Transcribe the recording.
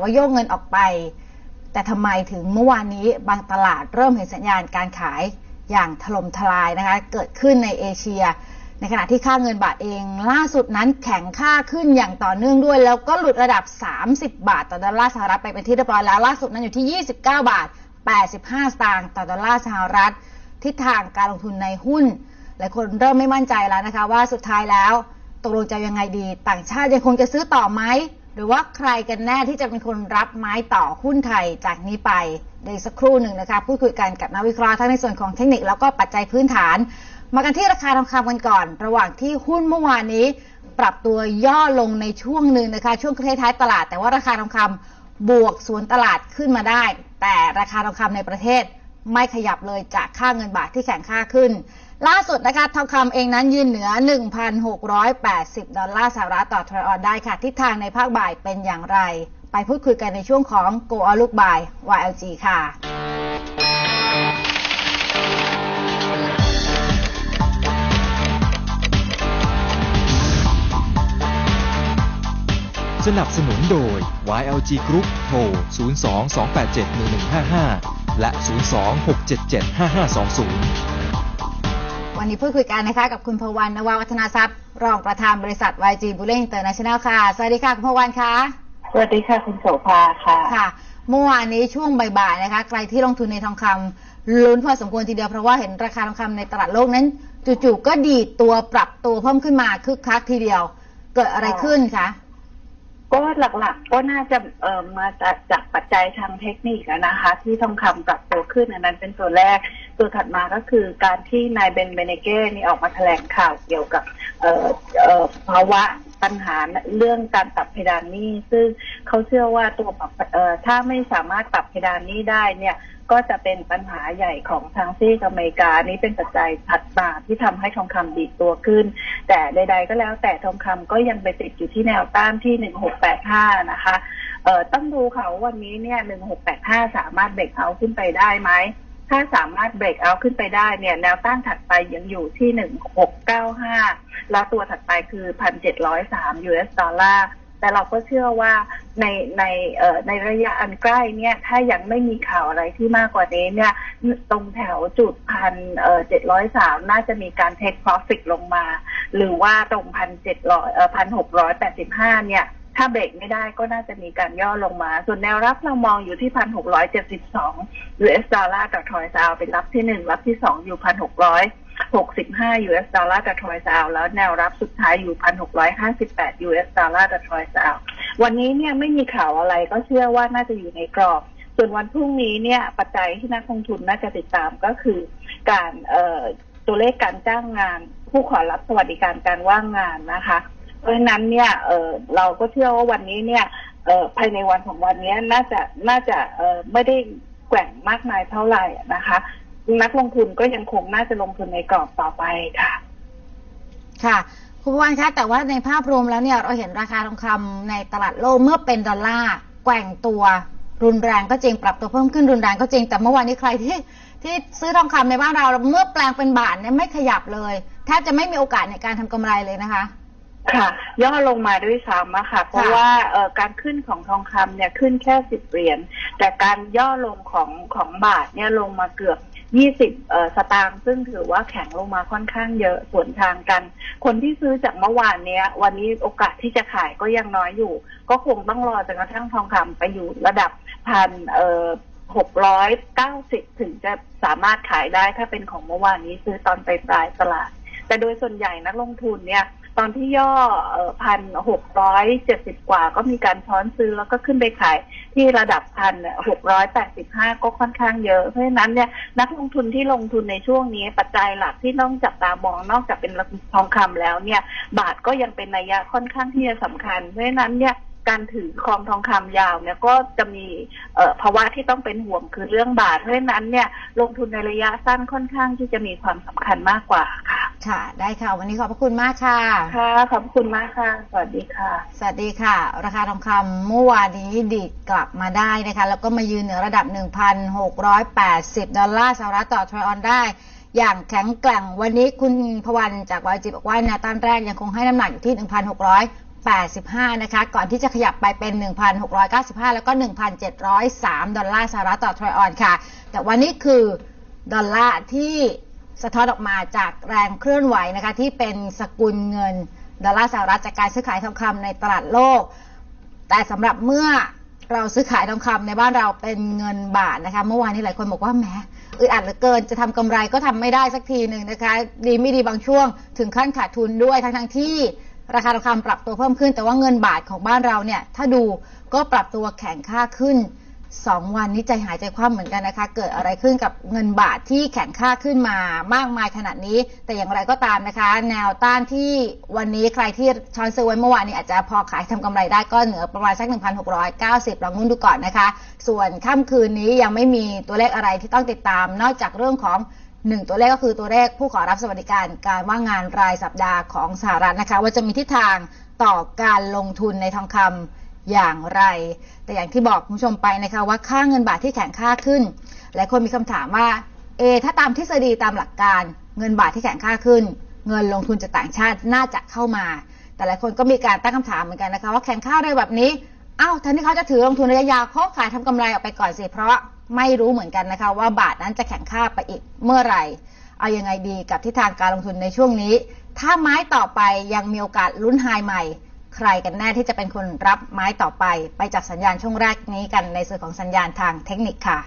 ว่าโยกเงินออกไป แต่ทำไมถึงเมื่อวานนี้บางตลาดเริ่มเห็นสัญญาณการขายอย่างถล่มทลายนะคะ เกิดขึ้นในเอเชีย ในขณะที่ค่าเงินบาทเองล่าสุดนั้นแข็งค่าขึ้นอย่างต่อเนื่องด้วย แล้วก็หลุดระดับ 30 บาทต่อดอลลาร์สหรัฐไปเป็นที่เรียบร้อยแล้วล่าสุดนั้นอยู่ที่ 29 บาท 85 สตางค์ต่อดอลลาร์สหรัฐ ทิศทางการลงทุนในหุ้นหลายคนเริ่มไม่มั่นใจแล้วนะคะว่าสุดท้ายแล้วตกลงจะยังไงดี ต่างชาติยังคงจะซื้อต่อไหม หรือว่าใครกันแน่ที่จะเป็นคนรับไม้ต่อหุ้นไทยจากนี้ไปในสักครู่หนึ่งนะคะพูดคุยกันกับนักวิเคราะห์ทั้งในส่วนของเทคนิคแล้วก็ปัจจัยพื้นฐาน มากันที่ราคาทองคำกันก่อน ระหว่างที่หุ้นเมื่อวานนี้ ปรับตัวย่อลงในช่วงหนึ่งนะคะ ช่วงท้ายๆตลาด แต่ว่าราคาทองคำบวกสวนตลาดขึ้นมาได้ แต่ราคาทองคำในประเทศไม่ขยับเลยจากค่าเงินบาทที่แข็งค่าขึ้น ล่าสุดนะคะทองคำเองนั้นยืนเหนือ 1,680 ดอลลาร์สหรัฐต่อทรอยออนได้ค่ะ ทิศทางในภาคบ่ายเป็นอย่างไร ไปพูดคุยกันในช่วงของ Go All Look By YLG ค่ะสนับสนุนโดย YLG Group โทร 02-287-1155 และ 02-677-5520 วันนี้พูดคุยกันนะคะกับคุณพวันนวาวัฒนาทรัพย์ รองประธานบริษัท YG Bullion International ค่ะ สวัสดีค่ะ คุณพวันคะสวัสดีค่ะ คุณโสภาค่ะค่ะ เมื่อวานนี้ช่วงบ่ายๆนะคะ ใครที่ลงทุนในทองคำลุ้นพอสมควรทีเดียวเพราะว่าเห็นราคาทองคำในตลาดโลกนั้น จู่ๆก็ดีดตัวปรับตัวเพิ่มขึ้นมาคึกคักทีเดียว เกิดอะไรขึ้นคะก็หลักๆก็น่าจะเอ่อมาจากจากปัจจัยทางเทคนิคอะนะคะ ที่ทองคำปรับตัวขึ้นอันนั้นเป็นตัวแรกตัวถัดมาก็คือการที่นายเบนเบเนเก้นี่ออกมาแถลงข่าวเกี่ยวกับภาวะปัญหาเรื่องการปรับเพดานหนี้ซึ่งเขาเชื่อว่าตัวปรับถ้าไม่สามารถปรับเพดานหนี้ได้เนี่ยก็จะเป็นปัญหาใหญ่ของทางซีกอเมริกานี้เป็นปัจจัยถัดมาที่ทำให้ทองคำดีตัวขึ้น แต่ใด ๆ ก็แล้วแต่ทองคำก็ยังไปติดอยู่ที่แนวต้านที่1685นะคะเอ่อต้องดูค่ะว่าวันนี้เนี่ย1685สามารถเบรกเอาขึ้นไปได้ไหม ถ้าสามารถเบรกเอาขึ้นไปได้เนี่ยแนวต้านถัดไปยังอยู่ที่1695แล้วตัวถัดไปคือ1,703 US ดอลลาร์แต่เราก็เชื่อว่าในในเอ่อในระยะอันใกล้เนี่ยถ้ายังไม่มีข่าวอะไรที่มากกว่านี้เนี่ยตรงแถวจุดพันเอ่อเจ็ดร้อยสามน่าจะมีการเทค profit ลงมา หรือว่าตรงพันเจ็ดร้อยเอ่อพันหกร้อยแปดสิบห้าเนี่ย ถ้าเบรกไม่ได้ก็น่าจะมีการย่อลงมา ส่วนแนวรับเรามองอยู่ที่พันหกร้อยเจ็ดสิบสอง US ดอลลาร์ต่อทรอยซาวเป็นรับที่หนึ่งรับที่สองอยู่พันหกร้อยหกสิบห้า US ดอลลาร์ต่อทรอยซาวแล้วแนวรับสุดท้ายอยู่พันหกร้อยห้าสิบแปด US ดอลลาร์ต่อทรอยซาววันนี้เนี่ยไม่มีข่าวอะไรก็เชื่อว่าน่าจะอยู่ในกรอบ ส่วนวันพรุ่งนี้เนี่ยปัจจัยที่นักลงทุนน่าจะติดตามก็คือ การเอ่อตัวเลขการจ้างงาน ผู้ขอรับสวัสดิการการว่างงานนะคะ เพราะฉะนั้นเนี่ยเออเราก็เชื่อว่าวันนี้เนี่ยเออภายในวันของวันนี้น่าจะน่าจะเออไม่ได้แกว่งมากมายเท่าไหร่นะคะ นักลงทุนก็ยังคงน่าจะลงทุนในกรอบต่อไปค่ะ ค่ะคุณพวันคะแต่ว่าในภาพรวมแล้วเนี่ยเราเห็นราคาทองคำในตลาดโลกเมื่อเป็นดอลลาร์แกว่งตัวรุนแรงก็จริงปรับตัวเพิ่มขึ้นรุนแรงก็จริงแต่เมื่อวานนี้ใครที่ที่ซื้อทองคำในบ้านเราเมื่อแปลงเป็นบาทเนี่ยไม่ขยับเลยแทบจะไม่มีโอกาสในการทำกำไรเลยนะคะ ค่ะ ย่อลงมาด้วยซ้ำอะค่ะ เพราะว่าเอ่อการขึ้นของทองคำเนี่ยขึ้นแค่สิบเหรียญแต่การย่อลงของของบาทเนี่ยลงมาเกือบยี่สิบเอ่อสตางค์ซึ่งถือว่าแข็งลงมาค่อนข้างเยอะส่วนทางกัน คนที่ซื้อจากเมื่อวานเนี้ย วันนี้โอกาสที่จะขายก็ยังน้อยอยู่ ก็คงต้องรอจนกระทั่งทองคำไปอยู่ระดับพันเอ่อหกร้อยเก้าสิบถึงจะสามารถขายได้ถ้าเป็นของเมื่อวานนี้ซื้อตอนปลายปลายๆตลาด แต่โดยส่วนใหญ่นักลงทุนเนี่ย ตอนที่ย่อพันหกร้อยเจ็ดสิบกว่าก็มีการช้อนซื้อแล้วก็ขึ้นไปขายที่ระดับพันหกร้อยแปดสิบห้าก็ค่อนข้างเยอะ เพราะฉะนั้นเนี่ยนักลงทุนที่ลงทุนในช่วงนี้ปัจจัยหลักที่ต้องจับตามองนอกจากเป็นทองคำแล้วเนี่ย บาทก็ยังเป็นนัยยะค่อนข้างที่จะสำคัญ เพราะฉะนั้นเนี่ยการถือครองทองคำยาวเนี่ยก็จะมีเภาวะที่ต้องเป็นห่วงคือเรื่องบาทเพราะฉะนั้นเนี่ยลงทุนในระยะสั้นค่อนข้างที่จะมีความสำคัญมากกว่าค่ะ ค่ะ ได้ค่ะ วันนี้ขอบพระคุณมากค่ะ ค่ะ ขอบคุณมากค่ะ สวัสดีค่ะ สวัสดีค่ะ ราคาทองคำเมื่อวานนี้ดีดกลับมาได้นะคะ แล้วก็มายืนเหนือระดับ 1,680 ดอลลาร์สหรัฐต่อทรอยออนได้ อย่างแข็งแกร่ง วันนี้คุณพวันจากวายจิบอกว่าแนวต้านแรกยังคงให้น้ำหนักอยู่ที่85 นะคะ ก่อนที่จะขยับไปเป็น 1,695 แล้วก็ 1,703 ดอลลาร์สหรัฐต่อทรอยออนซ์ค่ะ แต่วันนี้คือดอลลาร์ที่ สะท้อนออกมาจากแรงเคลื่อนไหวนะคะที่เป็นสกุลเงินดอลลาร์สหรัฐจากการซื้อขายทองคำในตลาดโลก แต่สำหรับเมื่อเราซื้อขายทองคำในบ้านเราเป็นเงินบาทนะคะ เมื่อวานนี้หลายคนบอกว่าแหมอึดอัดเหลือเกิน จะทำกำไรก็ทำไม่ได้สักทีหนึ่งนะคะ ดีไม่ดีบางช่วง ถึงขั้นขาดทุนด้วยทั้งทั้งที่ราคาทองคำปรับตัวเพิ่มขึ้น แต่ว่าเงินบาทของบ้านเราเนี่ยถ้าดูก็ปรับตัวแข็งค่าขึ้น สองวันนี้ใจหายใจคว่ำเหมือนกันนะคะ เกิดอะไรขึ้นกับเงินบาทที่แข็งค่าขึ้นมามากมายขนาดนี้ แต่อย่างไรก็ตามนะคะ แนวต้านที่วันนี้ใครที่ช้อนซื้อไว้เมื่อวานนี้อาจจะพอขายทำกำไรได้ก็เหนือประมาณสัก 1,690ลองงุ้นดูก่อนนะคะ ส่วนค่ำคืนนี้ยังไม่มีตัวเลขอะไรที่ต้องติดตาม นอกจากเรื่องของหนึ่งตัวเลขก็คือตัวเลขผู้ขอรับสวัสดิการการว่างงานรายสัปดาห์ของสหรัฐนะคะ ว่าจะมีทิศทางต่อการลงทุนในทองคำ อย่างไร แต่อย่างที่บอกคุณผู้ชมไปนะคะว่าค่าเงินบาทที่แข็งค่าขึ้นหลายคนมีคำถามว่าเอถ้าตามทฤษฎีตามหลักการ เงินบาทที่แข็งค่าขึ้น เงินลงทุนจากต่างชาติน่าจะเข้ามา แต่หลายคนก็มีการตั้งคำถามเหมือนกันนะคะว่าแข็งค่าเร็วแบบนี้เอ้าแทนที่เขาจะถือลงทุนระยะยาวเขาขายทำกำไรออกไปก่อนสิเพราะไม่รู้เหมือนกันนะคะ ว่าบาทนั้นจะแข็งค่าไปอีกเมื่อไหร่ เอายังไงดีกับทิศทางการลงทุนในช่วงนี้ ถ้าไม้ต่อไปยังมีโอกาสลุ้นไฮใหม่ ใครกันแน่ที่จะเป็นคนรับไม้ต่อไป ไปจับสัญญาณช่วงแรกนี้กันในส่วนของสัญญาณทางเทคนิคค่ะ